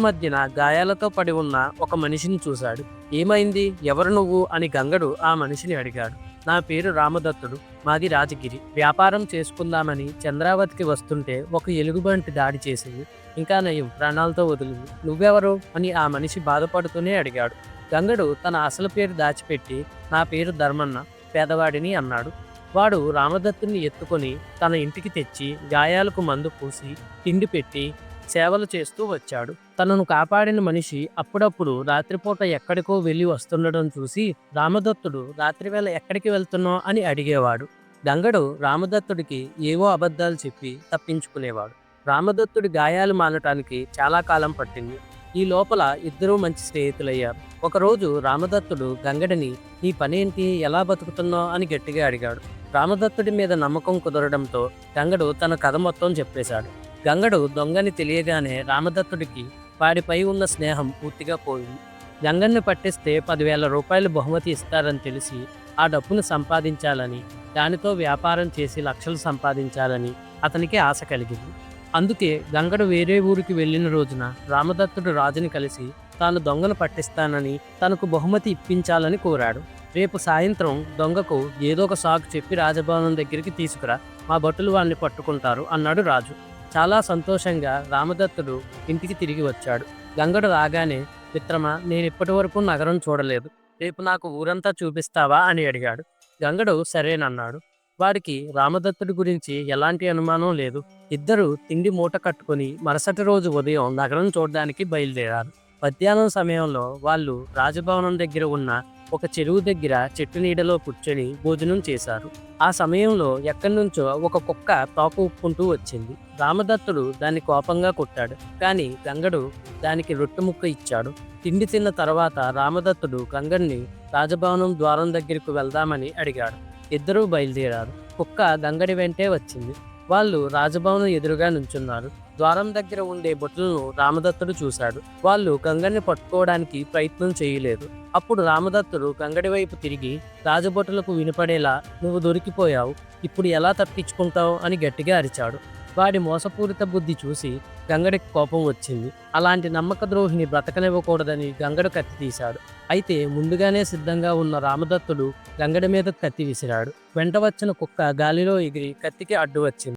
మధ్యన గాయాలతో పడి ఉన్న ఒక మనిషిని చూశాడు. ఏమైంది? ఎవరు నువ్వు? అని గంగడు ఆ మనిషిని అడిగాడు. నా పేరు రామదత్తుడు. మాది రాజగిరి. వ్యాపారం చేసుకుందామని చంద్రావతికి వస్తుంటే ఒక ఎలుగుబంటి దాడి చేసింది. ఇంకా నయం ప్రాణాలతో వదిలింది. నువ్వెవరు? అని ఆ మనిషి బాధపడుతూనే అడిగాడు. గంగడు తన అసలు పేరు దాచిపెట్టి నా పేరు ధర్మన్న పేదవాడిని అన్నాడు. వాడు రామదత్తుని ఎత్తుకొని తన ఇంటికి తెచ్చి గాయాలకు మందు పూసి తిండి పెట్టి సేవలు చేస్తూ వచ్చాడు. తనను కాపాడిన మనిషి అప్పుడప్పుడు రాత్రిపూట ఎక్కడికో వెళ్ళి వస్తుండడం చూసి రామదత్తుడు రాత్రివేళ ఎక్కడికి వెళ్తున్నావు? అని అడిగేవాడు. గంగడు రామదత్తుడికి ఏవో అబద్ధాలు చెప్పి తప్పించుకునేవాడు. రామదత్తుడి గాయాలు మానటానికి చాలా కాలం పట్టింది. ఈ లోపల ఇద్దరూ మంచి స్నేహితులయ్యారు. ఒకరోజు రామదత్తుడు గంగడిని నీ పనేంటి ఎలా బతుకుతున్నావు? అని గట్టిగా అడిగాడు. రామదత్తుడి మీద నమ్మకం కుదరడంతో గంగడు తన కథ మొత్తం చెప్పేశాడు. గంగడు దొంగని తెలియగానే రామదత్తుడికి వాడిపై ఉన్న స్నేహం పూర్తిగా పోయింది. గంగన్ని పట్టిస్తే పదివేల రూపాయలు బహుమతి ఇస్తారని తెలిసి ఆ డబ్బును సంపాదించాలని దానితో వ్యాపారం చేసి లక్షలు సంపాదించాలని అతనికి ఆశ కలిగింది. అందుకే గంగడు వేరే ఊరికి వెళ్ళిన రోజున రామదత్తుడు రాజుని కలిసి తాను దొంగను పట్టిస్తానని తనకు బహుమతి ఇప్పించాలని కోరాడు. రేపు సాయంత్రం దొంగకు ఏదో ఒక సాకు చెప్పి రాజభవనం దగ్గరికి తీసుకురా మా భటులు వాడిని పట్టుకుంటారు అన్నాడు రాజు. చాలా సంతోషంగా రామదత్తుడు ఇంటికి తిరిగి వచ్చాడు. గంగడు రాగానే మిత్రమా నేను ఇప్పటి వరకు నగరం చూడలేదు. రేపు నాకు ఊరంతా చూపిస్తావా? అని అడిగాడు. గంగడు సరేనన్నాడు. వాడికి రామదత్తుడి గురించి ఎలాంటి అనుమానం లేదు. ఇద్దరు తిండి మూట కట్టుకొని మరుసటి రోజు ఉదయం నగరం చూడడానికి బయలుదేరారు. మధ్యాహ్నం సమయంలో వాళ్ళు రాజభవనం దగ్గర ఉన్న ఒక చెరువు దగ్గర చెట్టు నీడలో కూర్చొని భోజనం చేశారు. ఆ సమయంలో ఎక్కడి నుంచో ఒక కుక్క తోక ఉప్పుకుంటూ వచ్చింది. రామదత్తుడు దాన్ని కోపంగా కొట్టాడు. కానీ గంగడు దానికి రొట్టె ముక్క ఇచ్చాడు. తిండి తిన్న తర్వాత రామదత్తుడు గంగడిని రాజభవనం ద్వారం దగ్గరకు వెళ్దామని అడిగాడు. ఇద్దరూ బయలుదేరారు. కుక్క గంగడి వెంటే వచ్చింది. వాళ్ళు రాజభవనం ఎదురుగా నుంచున్నారు. ద్వారం దగ్గర ఉండే బొట్లను రామదత్తుడు చూశాడు. వాళ్ళు గంగని పట్టుకోవడానికి ప్రయత్నం చేయలేదు. అప్పుడు రామదత్తుడు గంగడి వైపు తిరిగి రాజభటులకు వినపడేలా నువ్వు దొరికిపోయావు. ఇప్పుడు ఎలా తప్పించుకుంటావు? అని గట్టిగా అరిచాడు. వాడి మోసపూరిత బుద్ధి చూసి గంగడికి కోపం వచ్చింది. అలాంటి నమ్మక ద్రోహిని బ్రతకనివ్వకూడదని గంగడు కత్తి తీశాడు అయితే ముందుగానే సిద్ధంగా ఉన్న రామదత్తుడు గంగడి మీద కత్తి విసిరాడు. వెంట వచ్చిన కుక్క గాలిలో ఎగిరి కత్తికి అడ్డు వచ్చింది.